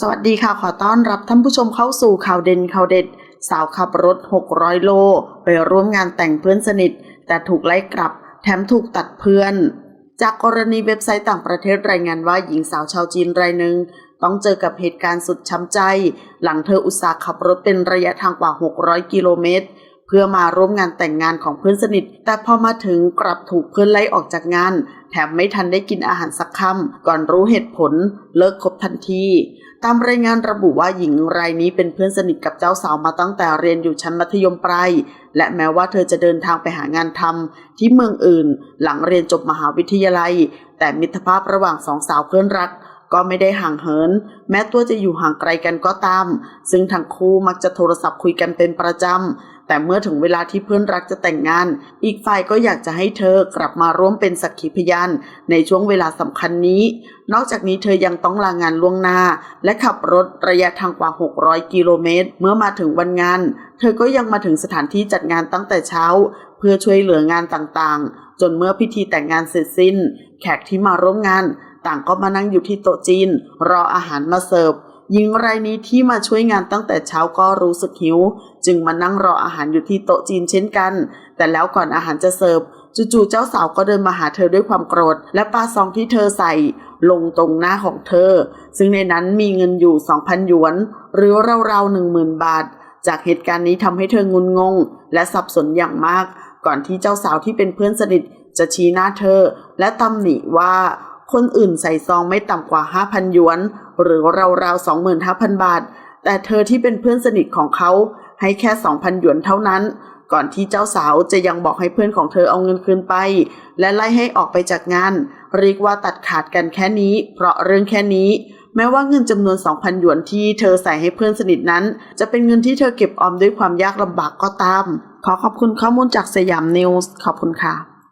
สวัสดีค่ะ ขอต้อนรับท่านผู้ชมเข้าสู่ข่าวเด่นข่าวเด็ด สาวขับรถ 600 โล ไปร่วมงานแต่งเพื่อนสนิท แต่ถูกไล่กลับ แถมถูกตัดเพื่อน จากกรณีเว็บไซต์ต่างประเทศรายงานว่าหญิงสาวชาวจีนรายหนึ่ง ต้องเจอกับเหตุการณ์สุดช้ำใจ หลังเธออุตส่าห์ขับรถเป็นระยะทางกว่า 600 กิโลเมตร เพื่อมาร่วมงานแต่งงานของเพื่อนสนิท แต่พอมาถึงกลับถูกเพื่อนไล่ออกจากงาน แถมไม่ทันได้กินอาหารสักคำก่อนรู้เหตุผลเลิกคบทันทีตามรายงานระบุว่าหญิงรายนี้เป็นเพื่อนสนิทกับเจ้าสาวมาตั้งแต่เรียนอยู่ชั้นมัธยมปลายและแม้ว่าเธอจะเดินทางไปหางานทำที่เมืองอื่น หลังเรียนจบมหาวิทยาลัย แต่มิตรภาพระหว่างสองสาวเพื่อนรักก็ไม่ได้ห่างเหิน แม้ตัวจะอยู่ห่างไกลกันก็ตาม ซึ่งทั้งคู่มักจะโทรศัพท์คุยกันเป็นประจำ แต่เมื่อถึงเวลาที่เพื่อนรักจะแต่งงาน อีกฝ่ายก็อยากจะให้เธอกลับมาร่วมเป็นสักขีพยานในช่วงเวลาสำคัญนี้ นอกจากนี้เธอยังต้องลางานล่วงหน้า และขับรถระยะทางกว่า 600 กิโลเมตร เมื่อมาถึงวันงาน เธอก็ยังมาถึงสถานที่จัดงานตั้งแต่เช้า เพื่อช่วยเหลืองานต่างๆ จนเมื่อพิธีแต่งงานเสร็จสิ้น แขกที่มาร่วมงาน ต่างก็มานั่งอยู่ที่โต๊ะจีน รออาหารมาเสิร์ฟ หญิงรายนี้ที่มาช่วยงานตั้งแต่เช้าก็รู้สึกหิว จึงมานั่งรออาหารอยู่ที่โต๊ะจีนเช่นกัน แต่แล้วก่อนอาหารจะเสิร์ฟจู่ๆเจ้าสาวก็เดินมาหาเธอด้วยความโกรธ และปาซองที่เธอใส่ลงตรงหน้าของเธอ ซึ่งในนั้นมีเงินอยู่ 2,000 หยวน หรือราวๆ10,000บาท จากเหตุการณ์นี้ทำให้เธองุนงง และสับสนอย่างมาก ก่อนที่เจ้าสาวที่เป็นเพื่อนสนิทจะชี้หน้าเธอ และตำหนิว่า คนอื่นใส่ซองไม่ต่ำกว่า 5,000 หยวน หรือราวๆ25,000 บาท แต่เธอที่เป็นเพื่อนสนิทของเขาให้แค่ 2,000 หยวนเท่านั้น ก่อนที่เจ้าสาวจะยังบอกให้เพื่อนของเธอเอาเงินคืนไป และไล่ให้ออกไปจากงาน เรียกว่าตัดขาดกันแค่นี้ เพราะเรื่องแค่นี้ แม้ว่าเงินจำนวน 2,000 หยวนที่เธอใส่ให้เพื่อนสนิทนั้น จะเป็นเงินที่เธอเก็บออมด้วยความยากลำบากก็ตาม ขอขอบคุณข้อมูลจากสยามนิวส์ขอบคุณค่ะ